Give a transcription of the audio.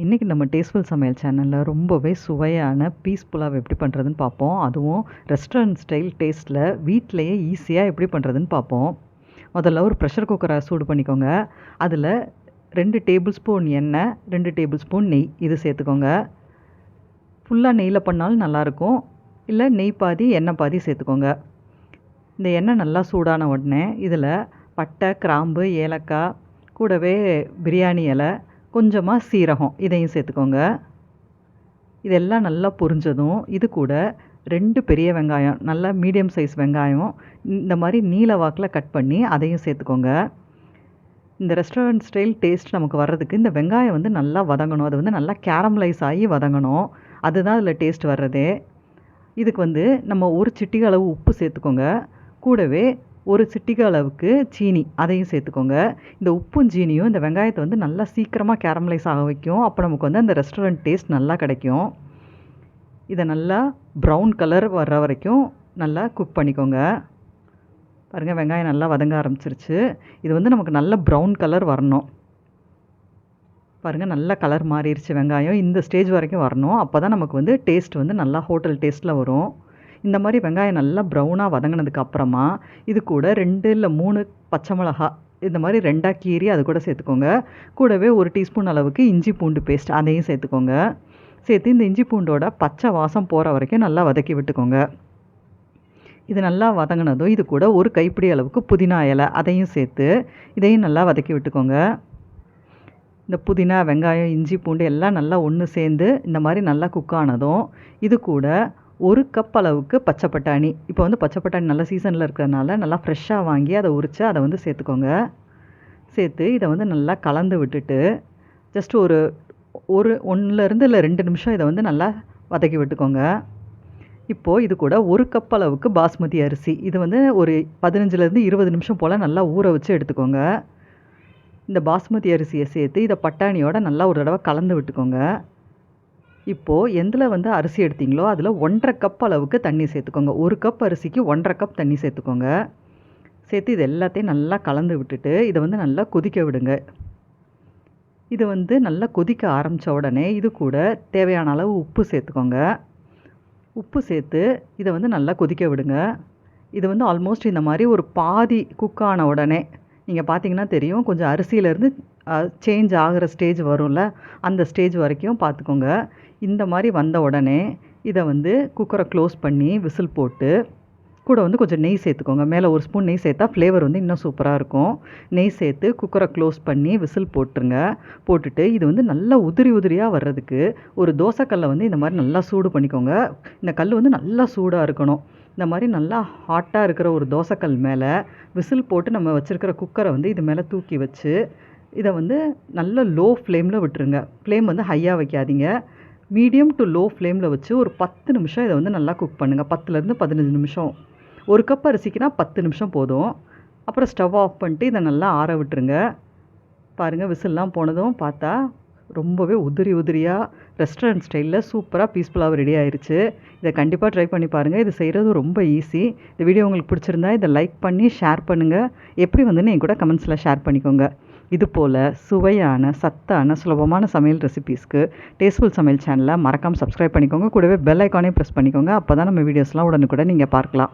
இன்றைக்கி நம்ம டேஸ்ட்ஃபுல் சமையல் சேனலில் ரொம்பவே சுவையான பீஸ் புலாவ் எப்படி பண்ணுறதுன்னு பார்ப்போம். அதுவும் ரெஸ்டாரண்ட் ஸ்டைல் டேஸ்ட்டில் வீட்டிலையே ஈஸியாக எப்படி பண்ணுறதுன்னு பார்ப்போம். முதல்ல ஒரு ப்ரெஷர் குக்கரை சூடு பண்ணிக்கோங்க. அதில் ரெண்டு டேபிள் ஸ்பூன் எண்ணெய் ரெண்டு டேபிள் ஸ்பூன் நெய் இது சேர்த்துக்கோங்க. ஃபுல்லாக நெய்யில் பண்ணாலும் நல்லாயிருக்கும் இல்லை நெய் பாதி எண்ணெய் பாதி சேர்த்துக்கோங்க. இந்த எண்ணெய் நல்லா சூடான உடனே இதில் பட்டை கிராம்பு ஏலக்காய் கூடவே பிரியாணி இலை கொஞ்சமாக சீரகம் இதையும் சேர்த்துக்கோங்க. இதெல்லாம் நல்லா பொரிஞ்சதும் இது கூட ரெண்டு பெரிய வெங்காயம் நல்லா மீடியம் சைஸ் வெங்காயம் இந்த மாதிரி நீல வாக்கில் கட் பண்ணி அதையும் சேர்த்துக்கோங்க. இந்த ரெஸ்டாரண்ட் ஸ்டைல் டேஸ்ட் நமக்கு வர்றதுக்கு இந்த வெங்காயம் வந்து நல்லா வதங்கணும். அது வந்து நல்லா கேரமலைஸ் ஆகி வதங்கணும். அதுதான் அதில் டேஸ்ட் வர்றதே. இதுக்கு வந்து நம்ம ஒரு சிட்டிகை அளவு உப்பு சேர்த்துக்கோங்க. கூடவே ஒரு சிட்டிகை அளவுக்கு சீனி அதையும் சேர்த்துக்கோங்க. இந்த உப்பும் சீனியும் இந்த வெங்காயத்தை வந்து நல்லா சீக்கிரமாக கேரமலைஸ் ஆக வைக்கும். அப்போ நமக்கு வந்து அந்த ரெஸ்டாரண்ட் டேஸ்ட் நல்லா கிடைக்கும். இதை நல்லா ப்ரௌன் கலர் வர்ற வரைக்கும் நல்லா குக் பண்ணிக்கோங்க. பாருங்கள் வெங்காயம் நல்லா வதங்க ஆரம்பிச்சிருச்சு. இது வந்து நமக்கு நல்ல ப்ரௌன் கலர் வரணும். பாருங்கள் நல்ல கலர் மாறிடுச்சு வெங்காயம். இந்த ஸ்டேஜ் வரைக்கும் வரணும். அப்போ தான் நமக்கு வந்து டேஸ்ட் வந்து நல்லா ஹோட்டல் டேஸ்ட்டில் வரும். இந்த மாதிரி வெங்காயம் நல்லா ப்ரௌனாக வதங்கினதுக்கு அப்புறமா இது கூட ரெண்டு இல்லை மூணு பச்சை மிளகா இந்த மாதிரி ரெண்டாக கீறி அது கூட சேர்த்துக்கோங்க. கூடவே ஒரு டீஸ்பூன் அளவுக்கு இஞ்சி பூண்டு பேஸ்ட் அதையும் சேர்த்துக்கோங்க. சேர்த்து இந்த இஞ்சி பூண்டோட பச்சை வாசம் போகிற வரைக்கும் நல்லா வதக்கி விட்டுக்கோங்க. இது நல்லா வதங்கினதும் இது கூட ஒரு கைப்பிடி அளவுக்கு புதினா இலை அதையும் சேர்த்து இதையும் நல்லா வதக்கி விட்டுக்கோங்க. இந்த புதினா வெங்காயம் இஞ்சி பூண்டு எல்லாம் நல்லா ஒன்று சேர்ந்து இந்த மாதிரி நல்லா குக் ஆனதும் இது கூட ஒரு கப் அளவுக்கு பச்சை பட்டாணி. இப்போ வந்து பச்சை பட்டாணி நல்ல சீசனில் இருக்கிறதுனால நல்லா ஃப்ரெஷ்ஷாக வாங்கி அதை உரித்து அதை வந்து சேர்த்துக்கோங்க. சேர்த்து இதை வந்து நல்லா கலந்து விட்டுட்டு ஜஸ்ட் ஒரு ஒரு ஒன்றுலேருந்து இல்லை ரெண்டு நிமிஷம் இதை வந்து நல்லா வதக்கி விட்டுக்கோங்க. இப்போது இது கூட ஒரு கப் அளவுக்கு பாஸ்மதி அரிசி. இது வந்து ஒரு பதினஞ்சுலேருந்து இருபது நிமிஷம் போல் நல்லா ஊற வச்சு எடுத்துக்கோங்க. இந்த பாஸ்மதி அரிசியை சேர்த்து இதை பட்டாணியோட நல்லா ஒரு தடவை கலந்து விட்டுக்கோங்க. இப்போது எந்தில் வந்து அரிசி எடுத்தீங்களோ அதில் ஒன்றரை கப் அளவுக்கு தண்ணி சேர்த்துக்கோங்க. ஒரு கப் அரிசிக்கு ஒன்றரை கப் தண்ணி சேர்த்துக்கோங்க. சேர்த்து இது எல்லாத்தையும் நல்லா கலந்து விட்டுட்டு இதை வந்து நல்லா கொதிக்க விடுங்க. இது வந்து நல்லா கொதிக்க ஆரம்பித்த உடனே இது கூட தேவையான அளவு உப்பு சேர்த்துக்கோங்க. உப்பு சேர்த்து இதை வந்து நல்லா கொதிக்க விடுங்க. இது வந்து ஆல்மோஸ்ட் இந்த மாதிரி ஒரு பாதி குக் ஆன உடனே நீங்கள் பார்த்தீங்கன்னா தெரியும் கொஞ்சம் அரிசியிலேருந்து சேஞ்ச் ஆகிற ஸ்டேஜ் வரும்ல அந்த ஸ்டேஜ் வரைக்கும் பார்த்துக்கோங்க இந்த மாதிரி வந்த உடனே இதை வந்து குக்கரை க்ளோஸ் பண்ணி விசில் போட்டு கூட வந்து கொஞ்சம் நெய் சேர்த்துக்கோங்க. மேலே ஒரு ஸ்பூன் நெய் சேர்த்தா ஃப்ளேவர் வந்து இன்னும் சூப்பராக இருக்கும். நெய் சேர்த்து குக்கரை க்ளோஸ் பண்ணி விசில் போட்டுருங்க. போட்டுட்டு இது வந்து நல்லா உதிரி உதிரியாக வர்றதுக்கு ஒரு தோசைக்கல்லை வந்து இந்த மாதிரி நல்லா சூடு பண்ணிக்கோங்க. இந்த கல் வந்து நல்லா சூடாக இருக்கணும். இந்த மாதிரி நல்லா ஹாட்டாக இருக்கிற ஒரு தோசைக்கல் மேலே விசில் போட்டு நம்ம வச்சுருக்கிற குக்கரை வந்து இது மேலே தூக்கி வச்சு இதை வந்து நல்ல லோ ஃப்ளேமில் விட்டுருங்க. ஃப்ளேம் வந்து ஹையாக வைக்காதீங்க. மீடியம் டு லோ ஃப்ளேமில் வச்சு ஒரு பத்து நிமிஷம் இதை வந்து நல்லா குக் பண்ணுங்கள் பத்துலேருந்து பதினஞ்சு நிமிஷம். ஒரு கப் அரிசிக்குனா பத்து நிமிஷம் போதும். அப்புறம் ஸ்டவ் ஆஃப் பண்ணிட்டு இதை நல்லா ஆற விட்டுருங்க. பாருங்கள் விசில்லாம் போனதும் பார்த்தா ரொம்பவே உதிரி உதிரியாக ரெஸ்டாரண்ட் ஸ்டைலில் சூப்பராக பீஸ்ஃபுல்லாக ரெடி ஆயிடுச்சு இதை கண்டிப்பாக ட்ரை பண்ணி பாருங்கள் இது செய்கிறது ரொம்ப ஈஸி இந்த வீடியோ உங்களுக்கு பிடிச்சிருந்தா இதை லைக் பண்ணி ஷேர் பண்ணுங்கள் எப்படி வந்துன்னு என் கூட கமெண்ட்ஸில் ஷேர் பண்ணிக்கோங்க. இது போல் சுவையான சத்தான சுலபமான சமையல் ரெசிபீஸ்க்கு டேஸ்ட்ஃபுல் சமையல் சேனலை மறக்காமல் சப்ஸ்கிரைப் பண்ணிக்கோங்க. கூடவே பெல் ஐக்கானே ப்ரெஸ் பண்ணிக்கோங்க. அப்போ தான் நம்ம வீடியோஸ்லாம் உடனுக்குடன் நீங்கள் பார்க்கலாம்.